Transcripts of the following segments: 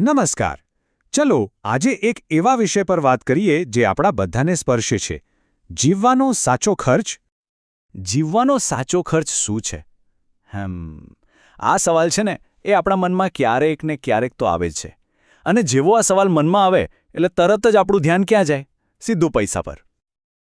નમસ્કાર. ચલો, આજે એક એવા વિષય પર વાત કરીએ જે આપણા બધાને સ્પર્શે છે. જીવવાનો સાચો ખર્ચ? જીવવાનો સાચો ખર્ચ શું છે? હમ, આ સવાલ છે ને, એ આપણા મનમાં ક્યારેક ને ક્યારેક તો આવે જ છે. અને જેવો આ સવાલ મનમાં આવે, એટલે તરત જ આપણું ધ્યાન ક્યાં જાય? સીધું પૈસા પર.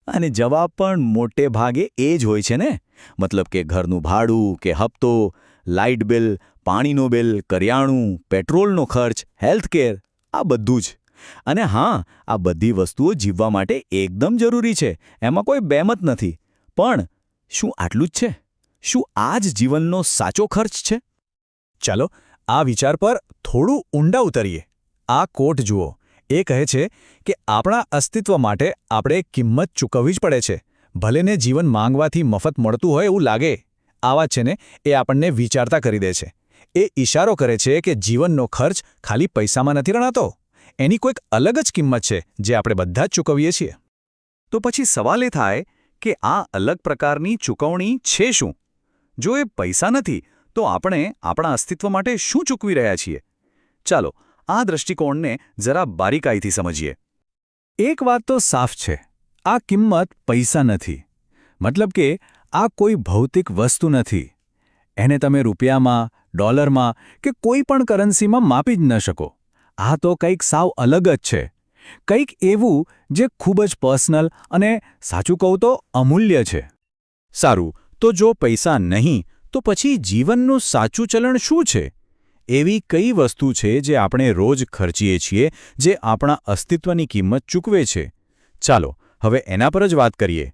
અને જવાબ પણ મોટે ભાગે એ જ હોય છે ને. મતલબ કે ઘરનું ભાડું, કે હપ્તો લાઇટ બિલ, પાણીનું બિલ, કરિયાણું, પેટ્રોલનો ખર્ચ, હેલ્થકેર, આ બધું જ. અને હા, આ બધી વસ્તુઓ જીવવા માટે એકદમ જરૂરી છે, એમાં કોઈ બેમત નથી. પણ શું આટલું જ છે? શું આ જ જીવનનો સાચો ખર્ચ છે? ચાલો, આ વિચાર પર થોડું ઊંડા ઉતરીએ. આ કોટ જુઓ. એ કહે છે કે આપણા અસ્તિત્વ માટે આપણે કિંમત ચૂકવવી જ પડે છે. ભલેને જીવન માંગવાથી મફત મળતું હોય એવું લાગે આવા છે ને, એ આપણને વિચારતા કરી દે છે. એ ઇશારો કરે છે કે જીવનનો ખર્ચ ખાલી પૈસામાં નથી રણાતો. એની કોઈક અલગ જ કિંમત છે, જે આપણે બધા જ ચૂકવીએ છીએ. તો પછી સવાલ એ થાય કે આ અલગ પ્રકારની ચૂકવણી છે શું? જો એ પૈસા નથી, તો આપણે આપણા અસ્તિત્વ માટે શું ચૂકવી રહ્યા છીએ? ચાલો, આ દૃષ્ટિકોણને જરા બારીકાઈથી સમજીએ. એક વાત તો સાફ છે. આ કિંમત પૈસા નથી. મતલબ કે આ કોઈ ભૌતિક વસ્તુ નથી. એને તમે રૂપિયામાં, ડોલરમાં કે કોઈ પણ કરન્સીમાં માપી જ ન શકો. આ તો કંઈક સાવ અલગ જ છે. કંઈક એવું જે ખૂબ જ પર્સનલ અને, સાચું કહું તો, અમૂલ્ય છે. સારું, તો જો પૈસા નહીં, તો પછી જીવનનું સાચું ચલણ શું છે? એવી કઈ વસ્તુ છે જે આપણે રોજ ખર્ચીએ છીએ, જે આપણા અસ્તિત્વની કિંમત ચૂકવે છે? ચાલો, હવે એના પર જ વાત કરીએ.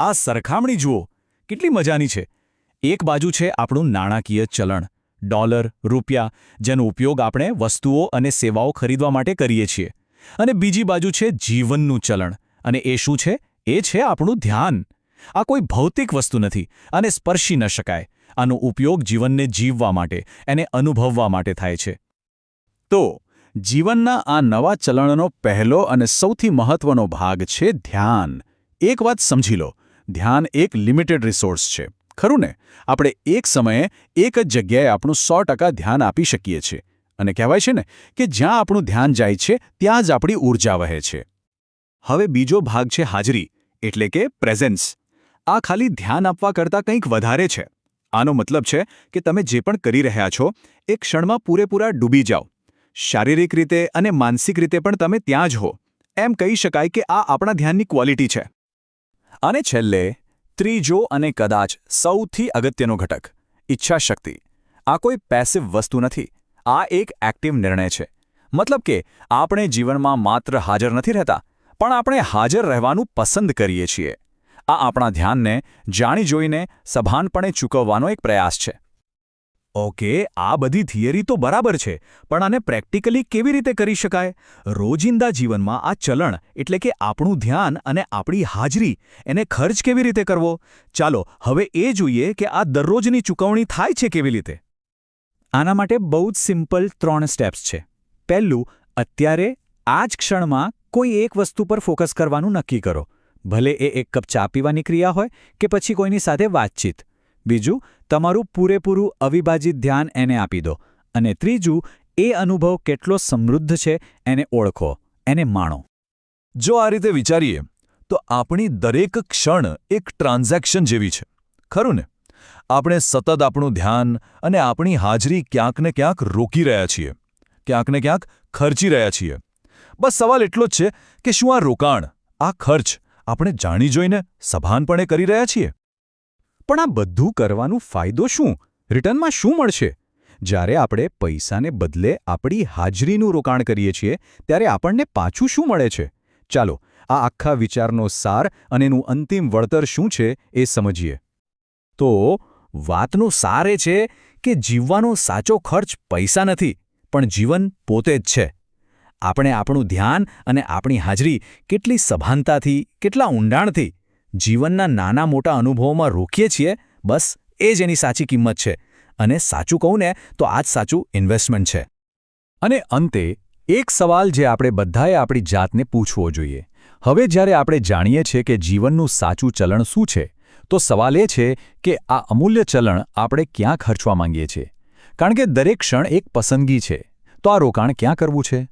આ સરખામણી જુઓ, કેટલી મજાની છે. એક બાજુ છે આપણું નાણાકીય ચલણ, ડોલર, રૂપિયા, જેનો ઉપયોગ આપણે વસ્તુઓ અને સેવાઓ ખરીદવા માટે કરીએ છીએ. અને બીજી બાજુ છે જીવનનું ચલણ, અને એ શું છે? એ છે આપણું ધ્યાન. આ કોઈ ભૌતિક વસ્તુ નથી, અને સ્પર્શી ન શકાય. આનો ઉપયોગ જીવનને જીવવા માટે, એને અનુભવવા માટે થાય છે. તો, જીવનના આ નવા ચલણનો પહેલો અને સૌથી મહત્વનો ભાગ છે ધ્યાન. એક વાત સમજી લો ધ્યાન એક લિમિટેડ રિસોર્સ છે, ખરું ને? આપણે એક સમયે એક જ જગ્યાએ આપણું સો ધ્યાન આપી શકીએ છીએ. અને કહેવાય છે ને કે જ્યાં આપણું ધ્યાન જાય છે, ત્યાં જ આપણી ઊર્જા વહે છે. હવે બીજો ભાગ છે હાજરી, એટલે કે પ્રેઝન્સ આ ખાલી ધ્યાન આપવા કરતાં કંઈક વધારે છે. આનો મતલબ છે કે તમે જે પણ કરી રહ્યા છો, એ ક્ષણમાં પૂરેપૂરા ડૂબી જાઓ. શારીરિક રીતે અને માનસિક રીતે પણ તમે ત્યાં જ હો. એમ કહી શકાય કે આ આપણા ધ્યાનની ક્વોલિટી છે. અને છેલ્લે, ત્રીજો અને કદાચ સૌથી અગત્યનો ઘટક, ઈચ્છાશક્તિ. આ કોઈ પેસિવ વસ્તુ નથી. આ એક એક્ટિવ નિર્ણય છે. મતલબ કે, આપણે જીવનમાં માત્ર હાજર નથી રહેતા, પણ આપણે હાજર રહેવાનું પસંદ કરીએ છીએ. આ આપણા ધ્યાનને, જાણી જોઈને સભાનપણે ચૂકવવાનો એક પ્રયાસ છે. ઓકે, આ બધી થિયરી તો બરાબર છે, પણ આને પ્રેક્ટિકલી કેવી રીતે કરી શકાય? રોજિંદા જીવનમાં આ ચલણ એટલે કે આપણું ધ્યાન અને આપણી હાજરી, એને ખર્ચ કેવી રીતે કરવો? ચાલો, હવે એ જોઈએ કે આ દરરોજની ચૂકવણી થાય છે કેવી રીતે. આના માટે બહુ જ સિમ્પલ ત્રણ સ્ટેપ્સ છે. પહેલું, અત્યારે આ જ ક્ષણમાં કોઈ એક વસ્તુ પર ફોકસ કરવાનું નક્કી કરો. ભલે એ એક કપ ચા પીવાની ક્રિયા હોય કે પછી કોઈની સાથે વાતચીત. બીજું, તમારું પૂરેપૂરું અવિભાજિત ધ્યાન એને આપી દો. અને ત્રીજું, એ અનુભવ કેટલો સમૃદ્ધ છે એને ઓળખો, એને માણો. જો આ રીતે વિચારીએ, તો આપણી દરેક ક્ષણ એક ટ્રાન્ઝેક્શન જેવી છે. ખરું ને? આપણે સતત આપણું ધ્યાન અને આપણી હાજરી ક્યાંક ને ક્યાંક રોકી રહ્યા છીએ. ક્યાંક ને ક્યાંક ખર્ચી રહ્યા છીએ. બસ સવાલ એટલો જ છે કે શું આ રોકાણ, આ ખર્ચ આપણે જાણી જોઈને સભાનપણે કરી રહ્યા છીએ? પણ આ બધું કરવાનું ફાયદો શું? રિટર્નમાં શું મળશે? જ્યારે આપણે પૈસાને બદલે આપણી હાજરીનું રોકાણ કરીએ છીએ, ત્યારે આપણને પાછું શું મળે છે? ચાલો, આ આખા વિચારનો સાર અને એનું અંતિમ વળતર શું છે એ સમજીએ. તો, વાતનો સાર એ છે કે જીવવાનો સાચો ખર્ચ પૈસા નથી, પણ જીવન પોતે જ છે. આપણે આપણું ધ્યાન અને આપણી હાજરી કેટલી સભાનતાથી, કેટલા ઊંડાણથી જીવનના નાના મોટા અનુભવોમાં રોકીએ છીએ, બસ એ જ એની સાચી કિંમત છે. અને સાચું કહું ને, તો આ જ સાચું ઇન્વેસ્ટમેન્ટ છે. અને અંતે, એક સવાલ જે આપણે બધાએ આપણી જાતને પૂછવો જોઈએ. હવે જ્યારે આપણે જાણીએ છીએ કે જીવનનું સાચું ચલણ શું છે, તો સવાલ એ છે કે આ અમૂલ્ય ચલણ આપણે ક્યાં ખર્ચવા માંગીએ છીએ? કારણ કે દરેક ક્ષણ એક પસંદગી છે. તો આ રોકાણ ક્યાં કરવું છે?